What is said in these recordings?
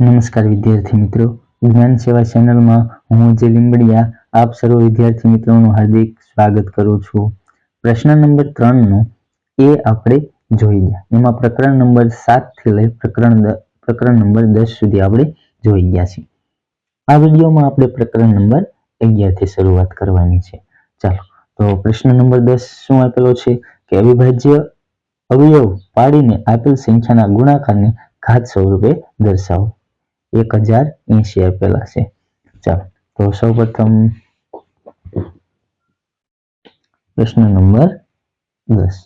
નમસ્કાર વિદ્યાર્થી મિત્રો. વિજ્ઞાન સેવા ચેનલમાં હું જે લીંબડિયા, આપ સર્વ વિદ્યાર્થી મિત્રોનું હાર્દિક સ્વાગત કરું છું. પ્રશ્ન નંબર ત્રણનો એ આપણે જોઈ ગયા. એમાં પ્રકરણ નંબર સાતથી લઈ પ્રકરણ પ્રકરણ નંબર દસ સુધી આપણે જોઈ ગયા છીએ. આ વિડીયોમાં આપણે પ્રકરણ નંબર અગિયારથી શરૂઆત કરવાની છે. ચાલો, તો પ્રશ્ન નંબર દસ શું આપેલો છે? કે અવિભાજ્ય અવયવ પાડીને આપેલ સંખ્યાના ગુણાકારને ઘાત સ્વરૂપે દર્શાવો. એક હજાર એંશી આપેલા છે ચાલો તો સૌ પ્રથમ પ્રશ્ન નંબર દસ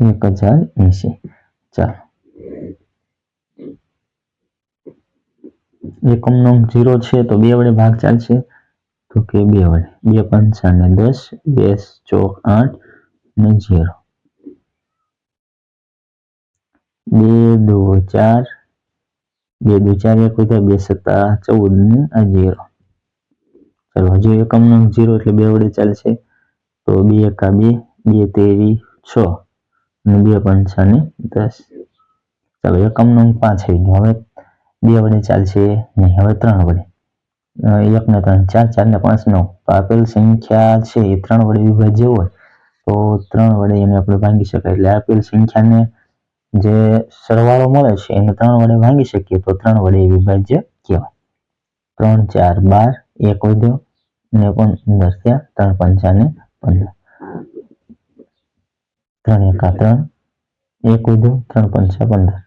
એક હજાર એંશી ચાલો એકમ નો જીરો છે તો બે વડે ભાગ ચાલશે તો કે બે વડે બે પંચા ને દસ બે ચોક આઠ ને જીરો બે, દો, ચાર. બે, દો, ચાર, એક વધ્યા બે સત્તા ચૌદ ને જીરો ચાલો, હજુ એકમ નો ઝીરો એટલે બે વડે ચાલશે. તો બે એકા બે બે તેરી છ અને બે પંચા ને દસ. ચાલો એકમ નો પાંચ આવી ગયો. હવે બે વડે ચાલશે નહીં, હવે ત્રણ વડે. એક ને ત્રણ, ચાર ચાર ને પાંચ, નવ. તો આપેલ સંખ્યા છે એ ત્રણ વડે વિભાજ્ય હોય. તો ત્રણ વડે એને આપણે ભાંગી શકાય. એટલે આપેલ સંખ્યાને જે સરવાળો મળે છે, એને ત્રણ વડે ભાંગી શકીએ, તો ત્રણ વડે વિભાજ્ય કહેવાય. ત્રણ, ચાર, બાર, એક વધ્યો, ને પંદર ત્યાં ત્રણ પંચાને પંદર. ત્રણ એકા ત્રણ, એક વધ્યો, ત્રણ, પંચા પંદર.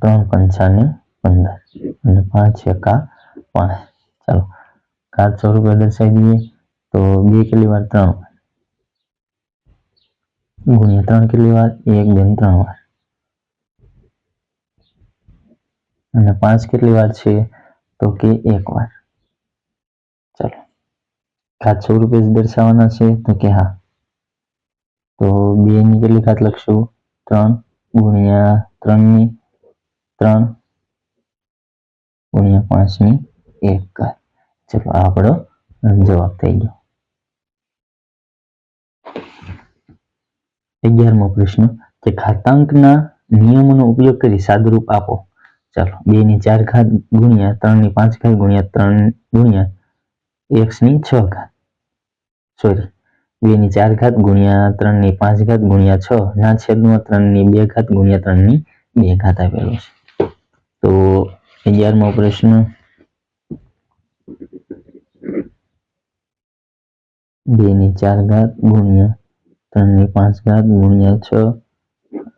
ત્રણ પંચાને પંદર. અને પાંચ એકા પાંચ. ચાલો ઘાત સ્વરૂપે દર્શાવી દઈએ, તો બે કેટલી વાર? ત્રણ ગુણ્યા ત્રણ કેટલી વાર? એક, બે, ત્રણ વાર. અને પાંચ કેટલી વાર છે? તો કે એક વાર. ચાલો. ખાત સો રૂપિયા દર્શાવવાના છે, તો કે હા. તો બે ની કેટલી ખાત લખશું? ત્રણ ગુણ્યા ત્રણની ત્રણ ગુણ્યા પાંચની એક ઘાત. ચલો, આ આપણો જવાબ થઈ ગયો. અગિયારમો પ્રશ્ન કે ઘાતાંકના નિયમોનો ઉપયોગ કરી સાદુરૂપ આપો. ચાલો બે ની ચાર ઘાત ગુણ્યા ત્રણની પાંચ ઘાત ગુણ્યા ત્રણ ગુણ્યા એક્સની છ ઘાત. સોરી બે ની ચાર ઘાત ગુણ્યા ત્રણની પાંચ ઘાત ગુણ્યા છ, ના છેદમાં ત્રણની બે ઘાત ગુણ્યા ત્રણની બે ઘાત આપેલો છે. તો અગિયારમો પ્રશ્ન બે ની ચાર ઘાત ગુણ્યા ત્રણની પાંચ ઘાત ગુણ્યા છ,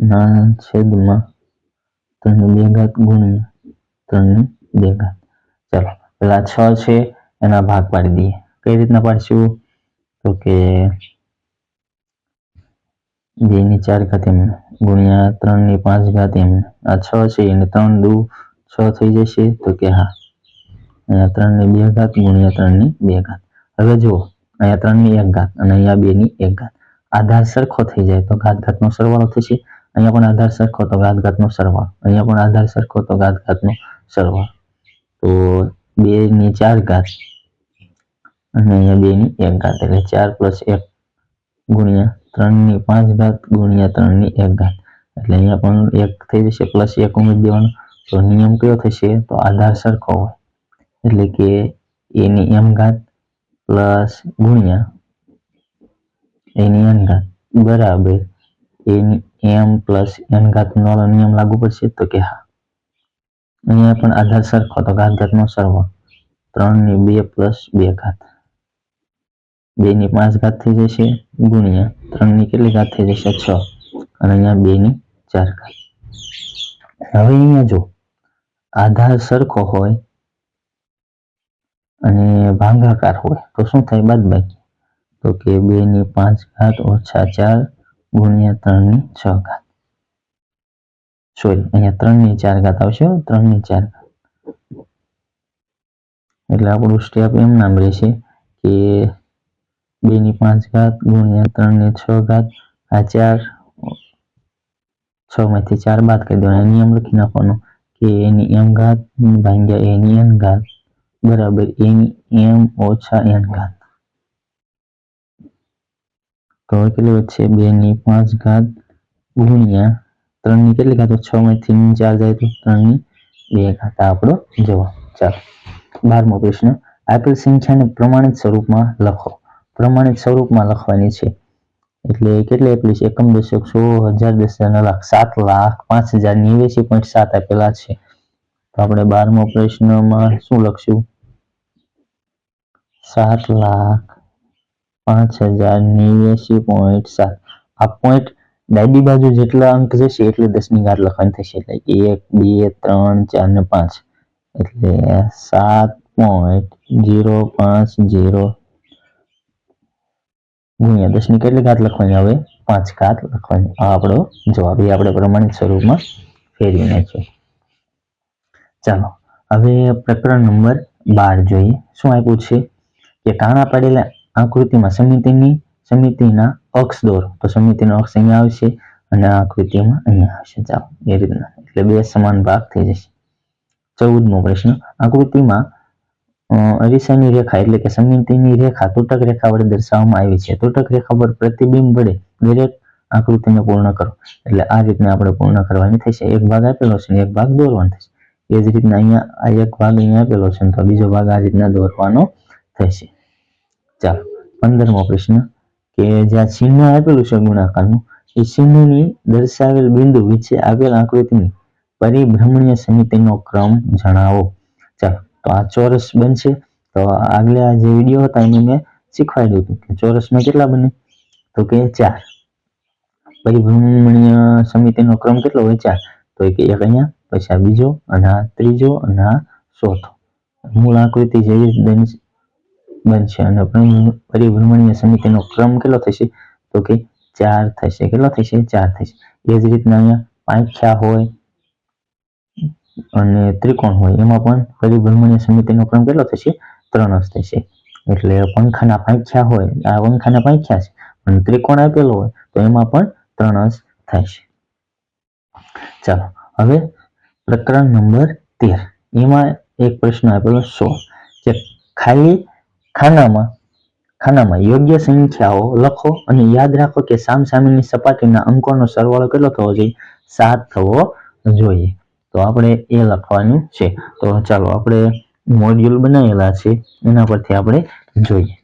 ના છેદમાં ત્રણની બે ઘાત ગુણ્યા ત્રણની બે ઘાત. ચાલો, પેલા છ છે, એના ભાગ પાડી દઈએ. કઈ રીતના પાડશું? તો કે બે ની ચાર ઘાત એમને ગુણ્યા ત્રણની પાંચ ઘાત એમને આ છ છે, એને ત્રણ દુ છ થઈ જશે, તો કે હા. અહીંયા ત્રણની બે ઘાત, ગુણ્યા ત્રણની બે ઘાત. હવે જુઓ, અહીંયા ત્રણની એક ઘાત અને અહીંયા બે ની એક ઘાત. આધાર સરખો થઈ જાય તો ઘાત ઘાતનો સરવાળો થશે. અહીંયા પણ આધાર સરખો તો ઘાત ઘાતનો સરવાળો. અહીંયા પણ આધાર સરખો તો ઘાત ઘાતનો સરવાળો. તો બે ની ચાર ઘાત અને અહીંયા બે ની એક ઘાત. એટલે ચાર પ્લસ એક ગુણ્યા ત્રણની પાંચ ઘાત ગુણ્યા ત્રણની એક ઘાત. એટલે અહીંયા પણ એક થઈ જશે પ્લસ એક ઉમેરી દેવાનો. તો નિયમ કયો થશે? તો આધાર સરખો હોય. એટલે કે એની એમ ઘાત પ્લસ ગુણ્યા એની એન બરાબર એની, એમ પ્લસ એન ઘાત નો નિયમ લાગુ પડશે તો કે હા. અહીંયા પણ આધાર સરખો તો ઘાત ઘાતનો સરવાળો. ત્રણની બે પ્લસ બે ઘાત. બે ની પાંચ ઘાત થઈ જશે ગુણ્યા ત્રણની કેટલી ઘાત થઈ જશે? છ. અને અહીંયા બે ની ચાર ઘાત. હવે અહીંયા જો આધાર સરખો હોય અને ભાંગાકાર હોય તો શું થાય? બાદબાકી. તો કે બે ની પાંચ ઘાત ઓછા ચાર ગુણ્યા ત્રણની છ ઘાત. સોરી અહીંયા ત્રણની ચાર ઘાત આવશે ત્રણની ચાર ઘાત. એટલે આપણું સ્ટેપ એમ નામ રહેશે કે બે ની પાંચ ઘાત ગુણ્યા ત્રણની છ ઘાત, આ ચાર, છ માંથી ચાર બાદ કરી દેવાના. નિયમ લખી નાખવાનો કે એની એમ ઘાત ભાગ્યા એની એન ઘાત બરાબર એની એમ ઓછા એન ઘાત. તો હવે કેટલી વધશે બે ની પાંચ ઘાત ગુણ્યા ત્રણની કેટલી ઘાત છ માંથી ચાર જાય તો ત્રણની બે ઘાત. આપણો જવાબ. ચાલો. બારમો પ્રશ્ન. આપેલ સંખ્યાને પ્રમાણિત સ્વરૂપમાં લખો. પ્રમાણિત સ્વરૂપમાં લખવાની છે. એટલે કેટલી છે? એકમ દશક સો હજાર દસ હજાર લાખ સાત લાખ પાંચ હજાર નેવ્યાસી પોઈન્ટ સાત આપેલા છે. તો આપણે બારમો પ્રશ્નમાં શું લખશું? સાત લાખ પાંચ હજાર નેવ્યાસી પોઈન્ટ સાત. આ પોઈન્ટ ડાબી બાજુ જેટલા અંક જશે એટલે દસની ઘાત લખવાની થશે. એટલે એક, બે, ત્રણ, ચાર ને પાંચ. એટલે સાત પોઈન્ટ જીરો પાંચ ઝીરો ગુણ્યા દસની કેટલી ઘાત લખવાની હવે? પાંચ ઘાત લખવાની. આ આપણો જવાબ એ આપણે પ્રમાણિત સ્વરૂપમાં ફેરવી નાખ્યો. ચાલો, હવે પ્રકરણ નંબર બાર જોઈએ. શું આપ્યું છે? કે કાણા પાડેલા આકૃતિમાં સમિતિની, સમિતિના અક્ષ દોરો. તો સમિતિનો અક્ષ અહીંયા આવશે અને આ આકૃતિમાં અહીંયા આવશે. ચાલો એ રીતના. એટલે બે સમાન ભાગ થઈ જશે. ચૌદમો પ્રશ્ન. આકૃતિમાં અરીસાની રેખા એટલે કે સમિતિની રેખા તૂટક રેખા વડે દર્શાવવામાં આવી છે. તૂટક રેખા પર પ્રતિબિંબ વડે દરેક આકૃતિને પૂર્ણ કરો. એટલે આ રીતને આપણે પૂર્ણ કરવાની થશે. એક ભાગ આપેલો છે એક ભાગ દોરવાનો થશે. એ જ રીતના અહીંયા આ એક ભાગ અહીંયા આપેલો છે તો બીજો ભાગ આ રીતના દોરવાનો થશે. ચાલો, પંદરમો પ્રશ્ન. કે જ્યાં ચિહ્ન આપેલું છે ગુણાકારનું, એ ચિહ્નની દર્શાવેલ બિંદુ વિશે આપેલ આકૃતિની પરિભ્રમણીય સમિતિનો ક્રમ જણાવો. ચાલો, તો આ ચોરસ બનશે. તો આગલા જે વીડિયો હતા એમાં મેં શીખવાડ્યું હતું કે ચોરસમાં કેટલા બને? તો કે ચાર. પરિભ્રમણીય સમિતિનો ક્રમ કેટલો હોય? ચાર. તો એક અહીંયા, પછી આ બીજો, અને આ ત્રીજો, અને આ ચોથો. મૂળ આકૃતિ જેવી બનશે અને પરિભ્રમણીય સમિતિનો ક્રમ કેટલો થશે? તો કે ચાર થશે. કેટલો થશે? ચાર થશે. એ જ રીતના અહીંયા પાંખ્યા હોય અને ત્રિકોણ હોય. એમાં પણ પરિભ્રમણીય સમિતિનો ક્રમ કેટલો થશે? ત્રણ જ થશે. એટલે પંખાના પાંખ્યા હોય. આ પંખાના પાંખ્યા છે. પણ ત્રિકોણ આપેલો હોય, તો એમાં પણ ત્રણ જ થશે. ચાલો, હવે પ્રકરણ નંબર તેર. એમાં એક પ્રશ્ન આપેલો સો કે ખાલી ખાનામાં ખાનામાં યોગ્ય સંખ્યાઓ લખો અને યાદ રાખો કે સામસામેની સપાટીના અંકોનો સરવાળો કેટલો થવો જોઈએ? સાત થવો જોઈએ. તો આપણે એ લખવાનું છે. તો ચાલો આપણે મોડ્યુલ બનાવેલા છે. એના પરથી આપણે જોઈએ.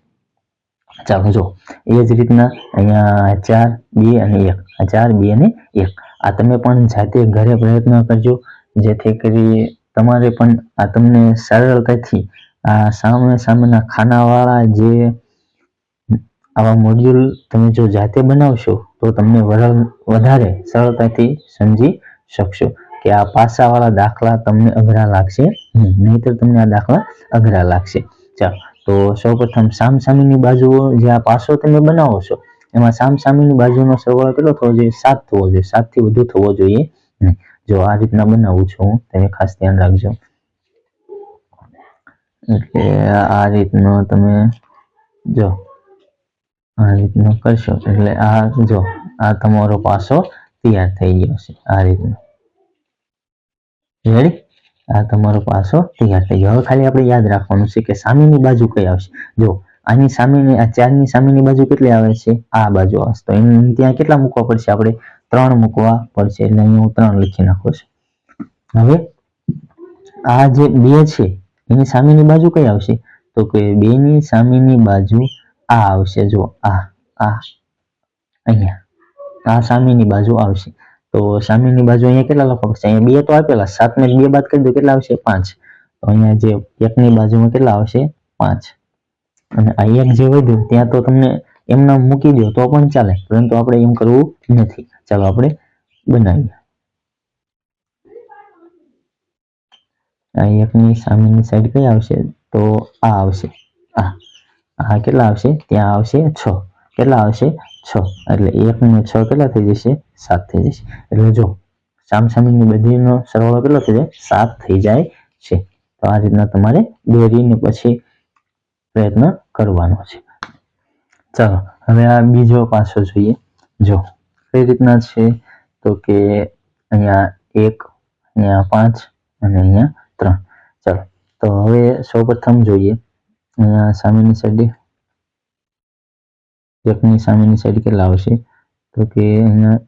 ચાલો જો એ જ રીતના અહીંયા ચાર, બે અને એક. ચાર, બે અને એક. આ તમે પણ જાતે ઘરે પ્રયત્ન કરજો. જેથી કરી તમારે પણ આ તમને સરળતાથી આ સામે સામેના ખાનાવાળા જે આવા મોડ્યુલ તમે જો જાતે બનાવશો, તો તમને વધારે સરળતાથી સમજી શકશો કે આ પાસાવાળા દાખલા તમને અઘરા લાગશે નહીતર તમને આ દાખલા અઘરા લાગશે. ચાલો, તો સૌપ્રથમ સામસામેની બાજુઓ જે આ પાસો તમે બનાવો છો, એમાં સામસામેની બાજુનો સરવાળો કેટલો થવો જોઈએ? સાત થવો જોઈએ. સાતથી વધુ થવો જોઈએ નહીં. જો આ રીતના બનાવું છું તમે ખાસ ધ્યાન રાખજો. એટલે આ રીતનો તમે જો, આ રીતનો કરશો. એટલે આ જો, આ તમારો પાસો તૈયાર થઈ ગયો છે, આ રીતનો. રેડી આ તમારો પાસો તૈયાર થઈ ગયો. હવે ખાલી આપણે યાદ રાખવાનું છે કે સામેની બાજુ કઈ આવશે? જો, આની સામેની, આ ચારની સામેની બાજુ કેટલી આવે છે? આ બાજુ આવશે. તો એને ત્યાં કેટલા મૂકવા પડશે આપણે? ત્રણ મૂકવા પડશે. એટલે અહીંયા હું ત્રણ લખી નાખું છું. હવે આ જે બે છે એની સામેની બાજુ કઈ આવશે? તો કે બે ની સામેની બાજુ આ આવશે. જો આ આ, અહીંયા, આ સામેની બાજુ આવશે. તો સામેની બાજુ અહીંયા કેટલા લખવા પડશે? અહીંયા બે તો આપેલા સાત ને બે બાદ કરી દો, કેટલા આવશે? પાંચ. તો અહીંયા જે એકની બાજુમાં કેટલા આવશે? પાંચ. અને આ એક જે વધ્યું, ત્યાં તો તમને એમના મૂકી દો, તો પણ ચાલે. પરંતુ આપણે એમ કરવું નથી. ચાલો આપણે બનાવીએ. આ એકની સામેની સાઈડ કઈ આવશે? તો આ આવશે. આ આ કેટલા આવશે? ત્યાં આવશે છ. કેટલા આવશે? છ. એટલે એક ને છ કેટલા થઈ જશે? સાત થઈ જશે. એટલે જો, સામસામેની બધીનો સરવાળો કેટલો થઈ જાય? સાત થઈ જાય છે. તો આ રીતના તમારે દોરીને પછી પ્રયત્ન કરવાનો છે. ચાલો, હવે આ બીજો પાસો જોઈએ. જો, કઈ રીતના છે? તો કે અહીંયા એક, અહીંયા પાંચ અને અહીંયા ત્રણ ચાલો, તો હવે સૌપ્રથમ જોઈએ સામેની સાઈડે એકની સામેની સાઈડ કેટલા આવશે? તો કે અહીંયા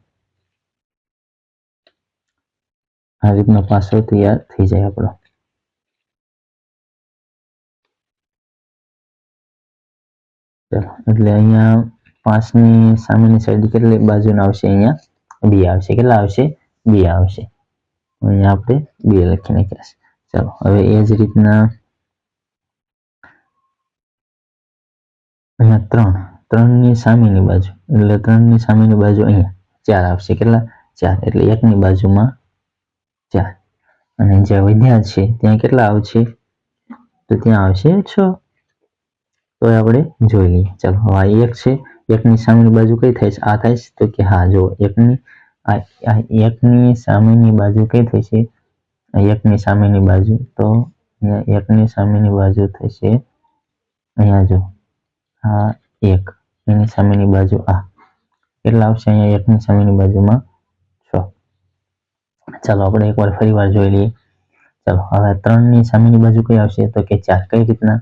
આ રીતનો પાસો તૈયાર થઈ જાય આપણો. એટલે અહીંયા પાંચની સામેની સાઈડ કેટલી બાજુના આવશે? અહીંયા બી આવશે. કેટલા આવશે? બી આવશે. અહીંયા આપણે બે લખી નાખ્યા છે. ચલો, હવે એ જ રીતના અહીંયા ત્રણ, ત્રણની સામેની બાજુ, એટલે ત્રણની સામેની બાજુ અહીંયા ચાર આવશે. કેટલા? ચાર, એટલે એકની બાજુમાં ચાર. અને જ્યાં વધ્યા છે, ત્યાં કેટલા આવશે? તો ત્યાં આવશે છ. તો આપણે જોઈ લઈએ. ચાલો, હવે આ એક છે, એકની સામેની બાજુ કઈ થાય છે? આ થાય છે, તો કે હા જો એકની, આ એકની સામેની બાજુ કઈ થઈ છે? એકની સામેની બાજુ, તો અહીંયા એકની સામેની બાજુ થશે, અહીંયા જો, આ એક, એની સામેની બાજુ આ. કેટલા આવશે અહીંયા એકની સામેની બાજુમાં છ. ચાલો, આપણે એકવાર ફરી વાર જોઈ લઈએ. ચાલો, હવે ત્રણની સામેની બાજુ કઈ આવશે? તો કે ચાર. કઈ રીતના?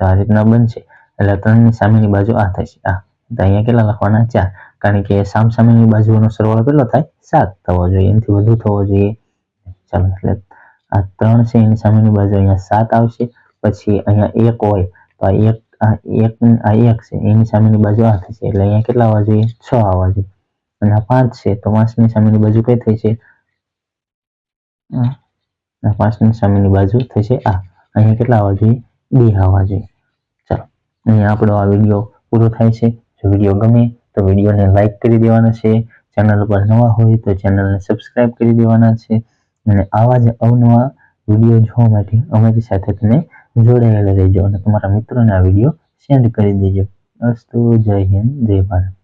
આ રીતના બનશે, એટલે ત્રણની સામેની બાજુ આ થશે. આ. તો અહીંયા કેટલા લખવાના? ચાર. કારણ કે સામ સામેની બાજુનો સરવાળો કેટલો થાય? સાત થવો જોઈએ. એનાથી વધુ થવો જોઈએ. ચાલો, એટલે આ ત્રણ છે, એની સામેની બાજુ અહીંયા સાત આવશે, પછી અહીંયા એક હોય તો આ એક એક, આ એક છે, એની સામેની બાજુ આ થશે એટલે અહીંયા કેટલા આવવા જોઈએ? છ આવવા જોઈએ. અને આ પાંચ છે, તો પાંચની સામેની બાજુ કઈ થઈ છે? પાંચની સામેની બાજુ થશે આ. અહીંયા કેટલા આવવા જોઈએ? બે આવવા જોઈએ. ચાલો, અહીંયા આપણો આ વીડિયો પૂરો થાય છે. જો વીડિયો ગમે તો વિડીયોને લાઈક કરી દેવાના છે. ચેનલ પર નવા હોય તો ચેનલને સબસ્ક્રાઇબ કરી દેવાના છે. અને આવા જ અવનવા વીડિયો જોવા માટે અમારી સાથે તમે જોડાયેલા રહેજો અને તમારા મિત્રોને આ વીડિયો સેન્ડ કરી દેજો. અસ્તુ, જય હિન્દ, જય ભારત.